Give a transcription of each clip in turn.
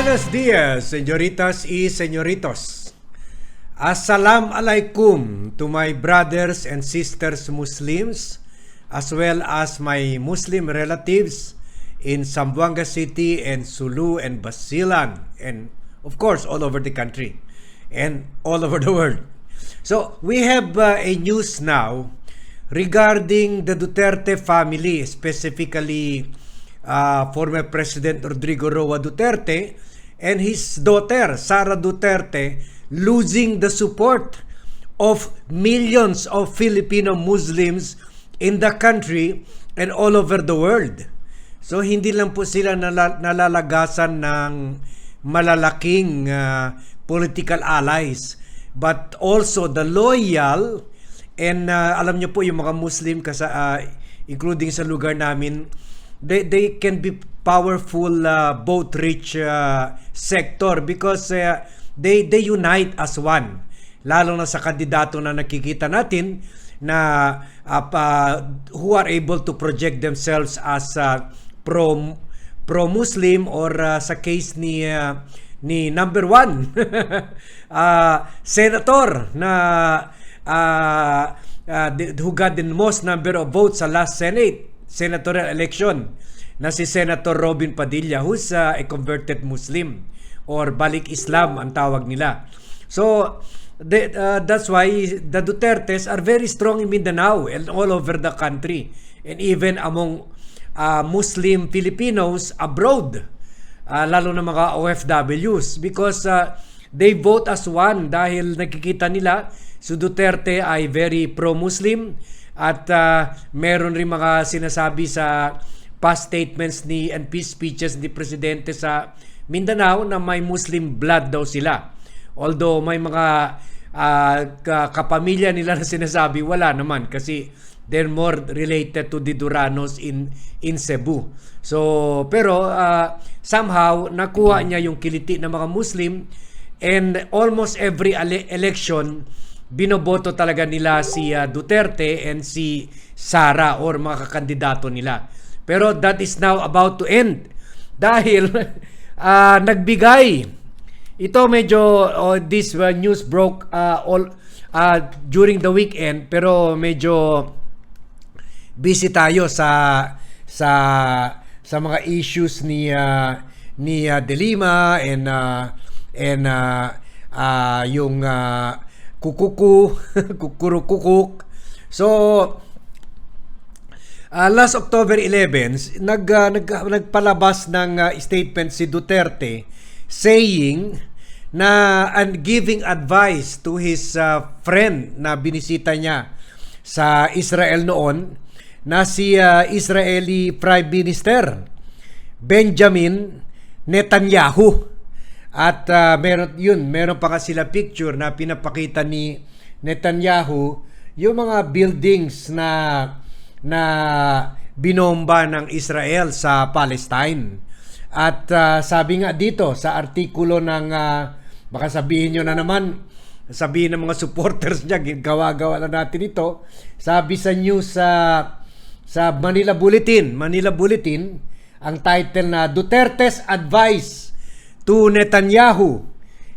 Buenos dias, señoritas y señoritos. Assalamu alaikum to my brothers and sisters Muslims as well as my Muslim relatives in Zamboanga City and Sulu and Basilan and of course all over the country and all over the world. So we have uh, a news now regarding the Duterte family, specifically uh, former President Rodrigo Roa Duterte and his daughter Sara Duterte losing the support of millions of Filipino Muslims in the country and all over the world. So hindi lang po sila nala- nalalagasan ng malalaking uh, political allies but also the loyal and uh, alam niyo po yung mga Muslim kasa uh, including sa lugar namin they they can be powerful uh, both rich uh, sector because uh, they they unite as one. Lalo na sa kandidato na nakikita natin na uh, pa- who are able to project themselves as uh, pro pro-Muslim or uh, sa case ni uh, ni number one uh, senator na uh, uh, who got the most number of votes sa last Senate senatorial election na si Senator Robin Padilla who's uh, a converted Muslim or balik Islam ang tawag nila. So the, uh, that's why the Dutertes are very strong in Mindanao and all over the country and even among uh, Muslim Filipinos abroad uh, lalo na mga OFWs because uh, they vote as one dahil nakikita nila si Duterte ay very pro-Muslim at uh, meron rin mga sinasabi sa past statements ni and peace speeches ni Presidente sa Mindanao na may Muslim blood daw sila. Although may mga uh, ka- kapamilya nila na sinasabi, wala naman kasi they're more related to the Duranos in in Cebu. So, pero uh, somehow nakuha niya yung kiliti ng mga Muslim and almost every ele- election binoboto talaga nila si uh, Duterte and si Sara or mga kakandidato nila. Pero that is now about to end. Dahil uh, nagbigay. Ito medyo oh, this uh, news broke uh, all uh, during the weekend pero medyo busy tayo sa sa sa mga issues ni uh, ni uh, Delima and uh, and uh, uh, yung uh, kukuku kukurukukuk. So Uh, last October 11, nag, uh, nag, nagpalabas ng uh, statement si Duterte saying na and giving advice to his uh, friend na binisita niya sa Israel noon na si uh, Israeli Prime Minister Benjamin Netanyahu. At uh, meron yun, meron pa nga sila picture na pinapakita ni Netanyahu yung mga buildings na na binomba ng Israel sa Palestine. At uh, sabi nga dito sa artikulo ng uh, baka sabihin nyo na naman sabihin ng mga supporters niya gawa-gawa na natin ito sabi sa news sa sa Manila Bulletin Manila Bulletin ang title na Duterte's advice to Netanyahu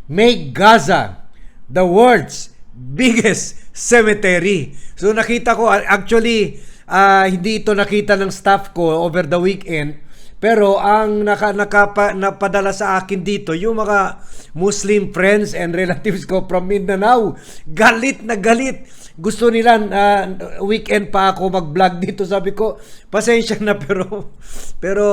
make Gaza the world's biggest cemetery so nakita ko actually ah, hindi ito nakita ng staff ko over the weekend pero ang naka, nakapa, napadala sa akin dito, yung mga Muslim friends and relatives ko from Mindanao, galit na galit. Gusto nila uh, weekend pa ako mag-vlog dito. Sabi ko, pasensya na pero pero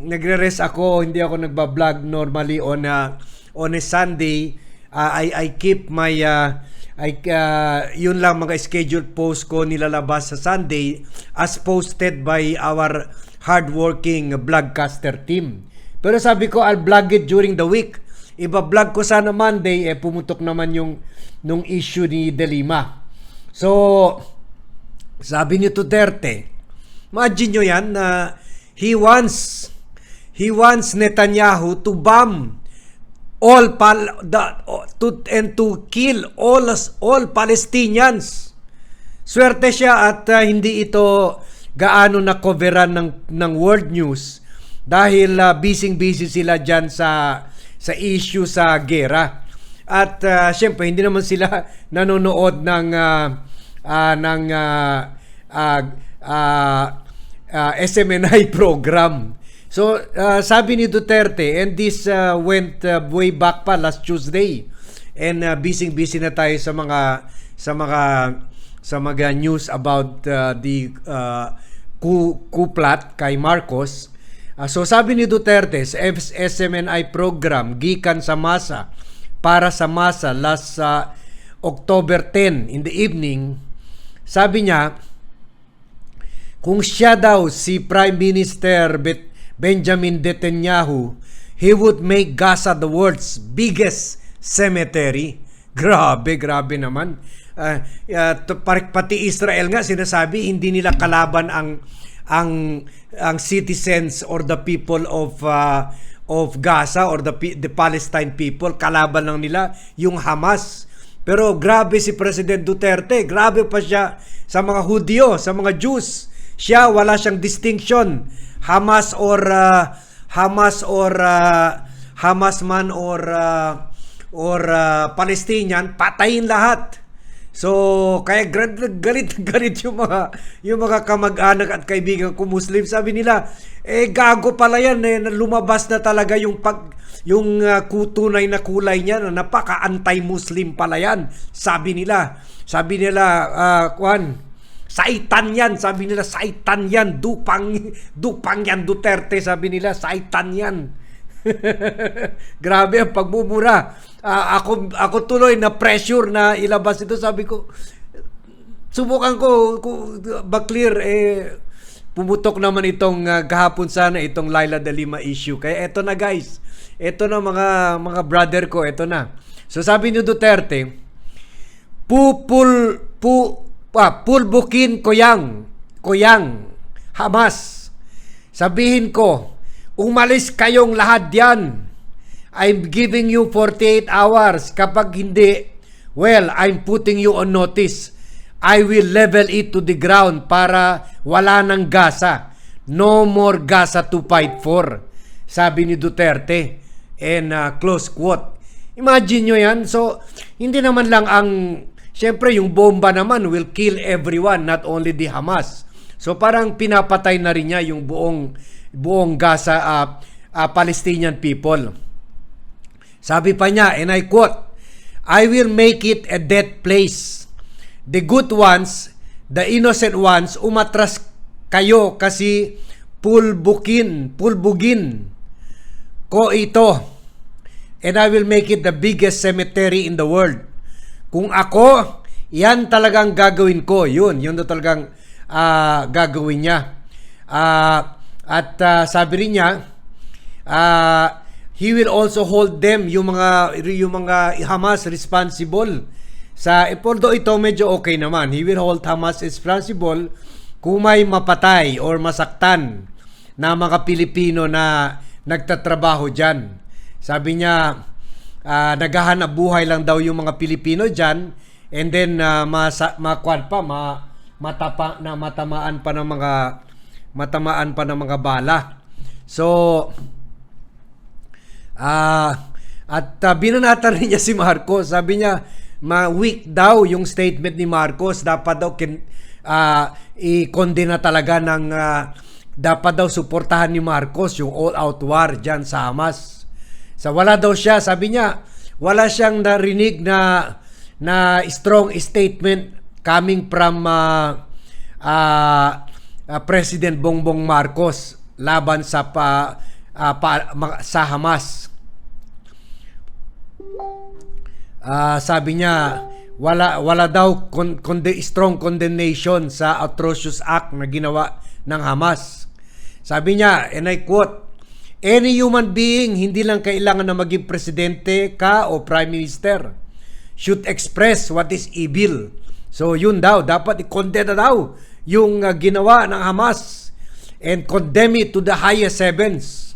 nagre-rest ako, hindi ako nagba-vlog normally on a on a Sunday. Uh, I I keep my uh, ay uh, yun lang mga scheduled post ko nilalabas sa Sunday as posted by our hardworking vlogcaster team. Pero sabi ko I'll vlog it during the week. Iba-vlog ko sana Monday eh pumutok naman yung nung issue ni Delima. So sabi ni Duterte, imagine nyo yan na he wants he wants Netanyahu to bomb all pal the, to and to kill all all Palestinians. Swerte siya at uh, hindi ito gaano na coveran ng ng world news dahil uh, busy busy sila diyan sa sa issue sa gera. At uh, syempre hindi naman sila nanonood ng uh, uh, ng uh, uh, uh, uh, SMNI program. So uh, sabi ni Duterte and this uh, went uh, way back pa last Tuesday. And uh, busy-busy na tayo sa mga sa mga sa mga news about uh, the uh, ku kuplat kay Marcos. Uh, so sabi ni Duterte sa SMNI program gikan sa masa para sa masa last uh, October 10 in the evening, sabi niya kung siya daw si Prime Minister Bet- Benjamin Netanyahu, he would make Gaza the world's biggest cemetery. Grabe, grabe naman. Uh, uh, pati Israel nga sinasabi hindi nila kalaban ang ang ang citizens or the people of uh, of Gaza or the the Palestine people kalaban lang nila yung Hamas. Pero grabe si President Duterte, grabe pa siya sa mga Hudyo, sa mga Jews. Siya wala siyang distinction. Hamas or uh, Hamas or uh, Hamas man or uh, or uh, Palestinian, patayin lahat. So, kaya galit galit, galit yung mga yung mga kamag-anak at kaibigan ko Muslim. Sabi nila, eh gago pala yan eh, lumabas na talaga yung pag yung uh, kutunay na kulay niya na napaka anti-Muslim pala yan. Sabi nila. Sabi nila, uh, kwan, Saitan yan, sabi nila, saitan yan, dupang, dupang yan Duterte, sabi nila, saitan yan. Grabe ang pagmumura. Uh, ako, ako tuloy na pressure na ilabas ito, sabi ko, subukan ko, ba clear, eh, pumutok naman itong uh, kahapon sana itong Laila de Lima issue. Kaya eto na guys, eto na mga mga brother ko, eto na. So sabi ni Duterte, pupul pu pa, pulbukin ko yang, Hamas. Sabihin ko, umalis kayong lahat diyan. I'm giving you 48 hours. Kapag hindi, well, I'm putting you on notice. I will level it to the ground para wala ng gasa. No more gasa to fight for. Sabi ni Duterte. And uh, close quote. Imagine nyo yan. So, hindi naman lang ang Siyempre, yung bomba naman will kill everyone, not only the Hamas. So parang pinapatay na rin niya yung buong buong Gaza uh, uh, Palestinian people. Sabi pa niya, and I quote, I will make it a dead place. The good ones, the innocent ones, umatras kayo kasi pulbukin, pulbugin ko ito. And I will make it the biggest cemetery in the world. Kung ako, yan talagang gagawin ko. Yun, yun na talagang uh, gagawin niya. Uh, at uh, sabi rin niya, uh, he will also hold them, yung mga, yung mga Hamas responsible sa, although ito medyo okay naman, he will hold Hamas responsible kung may mapatay or masaktan na mga Pilipino na nagtatrabaho dyan. Sabi niya, uh, naghahanap buhay lang daw yung mga Pilipino dyan and then uh, masa, makuan pa ma, matapa na matamaan pa ng mga matamaan pa ng mga bala. So uh, at uh, binanatan rin niya si Marcos. Sabi niya ma-weak daw yung statement ni Marcos. Dapat daw kin, uh, i-condena talaga ng uh, dapat daw suportahan ni Marcos yung all-out war dyan sa Hamas. Sa wala daw siya, sabi niya, wala siyang narinig na na strong statement coming from uh, uh, President Bongbong Marcos laban sa pa, uh, pa sa Hamas. Uh, sabi niya wala wala daw con, con, strong condemnation sa atrocious act na ginawa ng Hamas. Sabi niya, and I quote, Any human being, hindi lang kailangan na maging presidente ka o prime minister, should express what is evil. So yun daw, dapat i-condemn na daw yung uh, ginawa ng Hamas and condemn it to the highest heavens.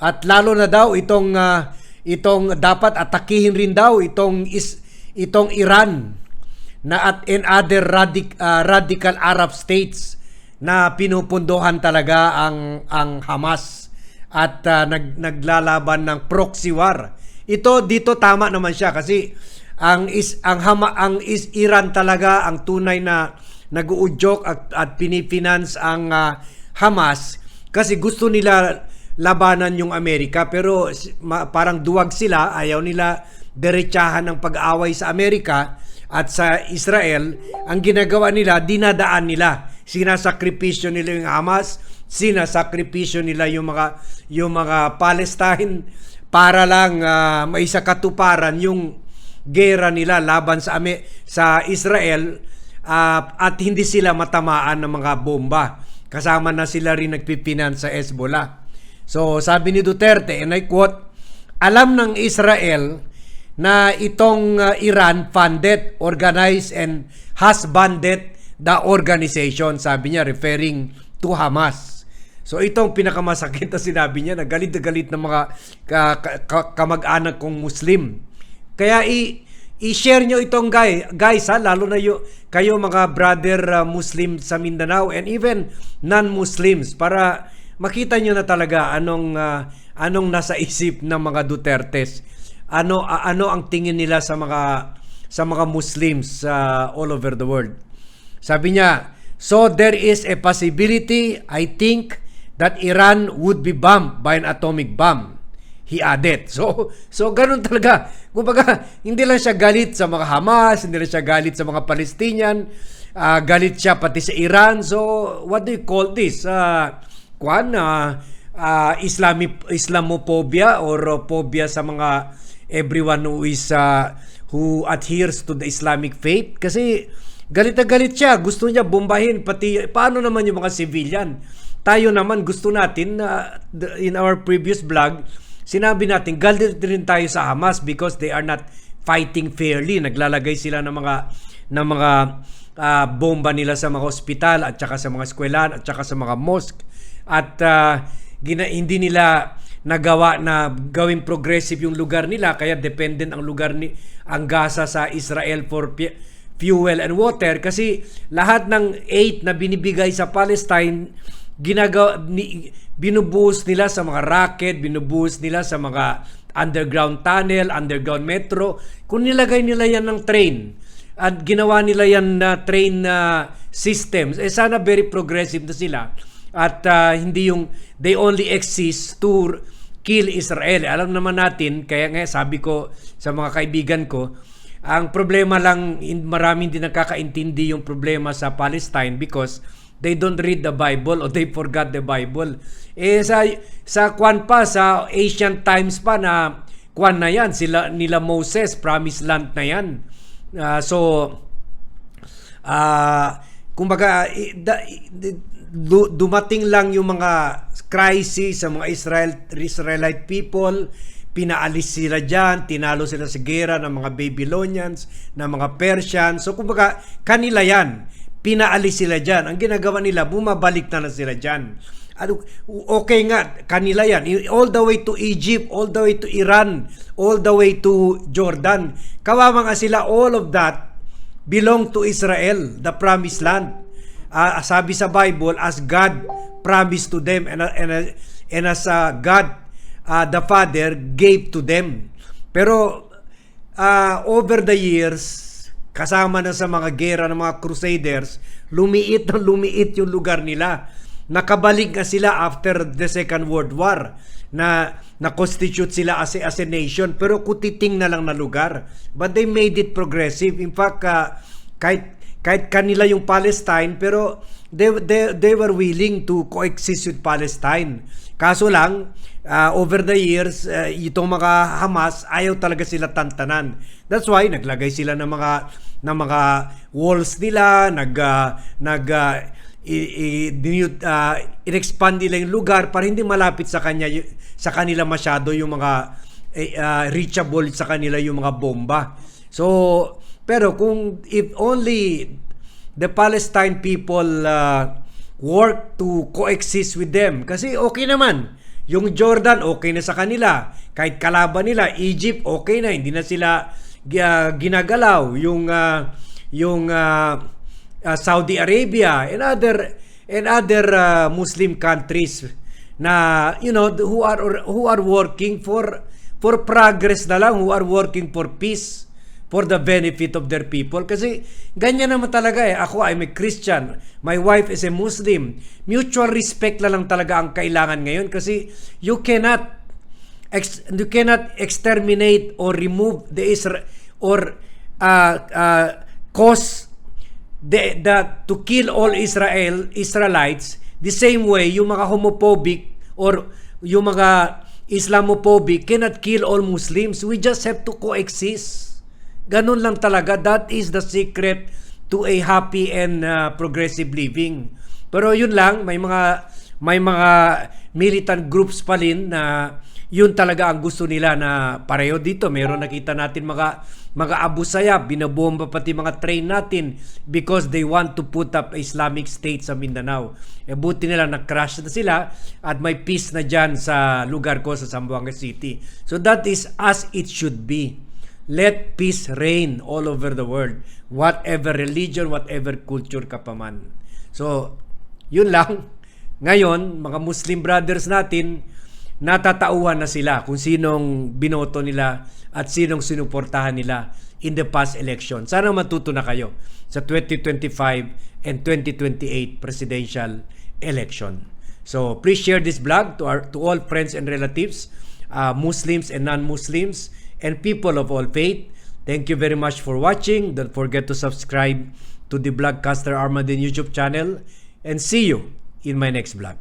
At lalo na daw itong uh, itong dapat atakihin rin daw itong is itong Iran na at in other radic, uh, radical Arab states na pinupundohan talaga ang ang Hamas at ah, nag, naglalaban ng proxy war. Ito dito tama naman siya kasi ang is ang hama ang is Iran talaga ang tunay na nag-uudyok at, at pinifinance ang ah, Hamas kasi gusto nila labanan yung Amerika. Pero ma- parang duwag sila ayaw nila derechahan ng pag-away sa Amerika at sa Israel. Ang ginagawa nila dinadaan nila. Sinasakripisyo nila yung Hamas sinasakripisyo nila yung mga yung mga Palestine para lang ah, may sa katuparan yung gera nila laban sa Ame- sa Israel ah, at hindi sila matamaan ng mga bomba. Kasama na sila rin nagpipinan sa Hezbollah. So sabi ni Duterte, and I quote, alam ng Israel na itong uh, Iran funded, organized, and has banded the organization, sabi niya, referring to Hamas. So itong pinakamasakit na sinabi niya, na galit na galit ng mga ka- ka- ka- kamag-anak kong Muslim. Kaya i- i-share nyo itong guy, guys ha, lalo na yo, kayo mga brother uh, Muslim sa Mindanao and even non-Muslims para makita nyo na talaga anong uh, anong nasa isip ng mga Dutertes. Ano a- ano ang tingin nila sa mga sa mga Muslims uh, all over the world. Sabi niya, so there is a possibility, I think, that Iran would be bombed by an atomic bomb. He added. So, so ganun talaga. Kumbaga, hindi lang siya galit sa mga Hamas, hindi lang siya galit sa mga Palestinian, ah, galit siya pati sa Iran. So, what do you call this? Uh, kwan, uh, Islamic, Islamophobia or uh, phobia sa mga everyone who is uh, who adheres to the Islamic faith kasi galit na galit siya gusto niya bombahin pati paano naman yung mga civilian tayo naman gusto natin na in our previous vlog sinabi natin galit rin tayo sa Hamas because they are not fighting fairly. Naglalagay sila ng mga ng mga ah, bomba nila sa mga ospital at saka sa mga eskwelahan at saka sa mga mosque. At ah, gina, hindi nila nagawa na gawing progressive yung lugar nila kaya dependent ang lugar ni ang Gaza sa Israel for fuel and water. Kasi lahat ng aid na binibigay sa Palestine ginagawa ni, binubuhos nila sa mga rocket, binubuhos nila sa mga underground tunnel, underground metro. Kung nilagay nila yan ng train at ginawa nila yan na train na systems, eh sana very progressive na sila at ah, hindi yung they only exist to kill Israel. Alam naman natin, kaya nga sabi ko sa mga kaibigan ko, ang problema lang, in- maraming din nakakaintindi yung problema sa Palestine because they don't read the Bible or they forgot the Bible. Eh sa sa kwan pa sa Asian Times pa na kwan na yan sila nila Moses promised land na yan. Ah, so ah kumbaga dumating lang yung mga crisis sa mga Israel Israelite people pinaalis sila dyan, tinalo sila sa gera ng mga Babylonians, ng mga Persians. So, kumbaga, kanila yan. Pinaalis sila dyan. Ang ginagawa nila, bumabalik na lang sila dyan. Okay nga, kanila yan. All the way to Egypt, all the way to Iran, all the way to Jordan. Kawawa nga sila, all of that belong to Israel, the promised land. Ah, sabi sa Bible, as God promised to them and, and, and as uh, God uh, the Father gave to them. Pero uh, over the years, kasama na sa mga gera ng mga crusaders, lumiit na lumiit yung lugar nila. Nakabalik na sila after the Second World War na na-constitute sila as a, as a nation pero kutiting na lang na lugar. But they made it progressive. In fact, uh, kahit kahit kanila yung Palestine pero they, they, they were willing to coexist with Palestine. Kaso lang, uh, over the years, uh, itong mga Hamas, ayaw talaga sila tantanan. That's why naglagay sila ng mga ng mga walls nila, nag uh, nag uh, i, i, uh, in-expand nila yung lugar para hindi malapit sa kanya sa kanila masyado yung mga uh, reachable sa kanila yung mga bomba. So, pero kung if only the Palestine people uh, work to coexist with them kasi okay naman. Yung Jordan okay na sa kanila. Kahit kalaban nila, Egypt okay na, hindi na sila uh, ginagalaw. Yung uh, yung uh, uh, Saudi Arabia and other and other uh, Muslim countries na you know who are who are working for for progress na lang, who are working for peace for the benefit of their people. Kasi ganyan naman talaga eh. Ako, I'm a Christian. My wife is a Muslim. Mutual respect na lang talaga ang kailangan ngayon kasi you cannot you cannot exterminate or remove the Isra- or uh, uh, cause the, the to kill all Israel Israelites the same way yung mga homophobic or yung mga Islamophobic cannot kill all Muslims we just have to coexist ganun lang talaga that is the secret to a happy and uh, progressive living pero yun lang may mga may mga militant groups pa rin na yun talaga ang gusto nila na pareho dito. Meron nakita natin mga mga Abu Sayyaf, binabomba pati mga train natin because they want to put up Islamic State sa Mindanao. E buti nila na-crash na sila at may peace na dyan sa lugar ko sa Zamboanga City. So that is as it should be. Let peace reign all over the world. Whatever religion, whatever culture ka pa man. So, yun lang. Ngayon, mga Muslim brothers natin, natatauhan na sila kung sinong binoto nila at sinong sinuportahan nila in the past election. Sana matuto na kayo sa 2025 and 2028 presidential election. So please share this blog to our to all friends and relatives, uh, Muslims and non-Muslims, and people of all faith. Thank you very much for watching. Don't forget to subscribe to the Blogcaster Armadin YouTube channel and see you in my next vlog.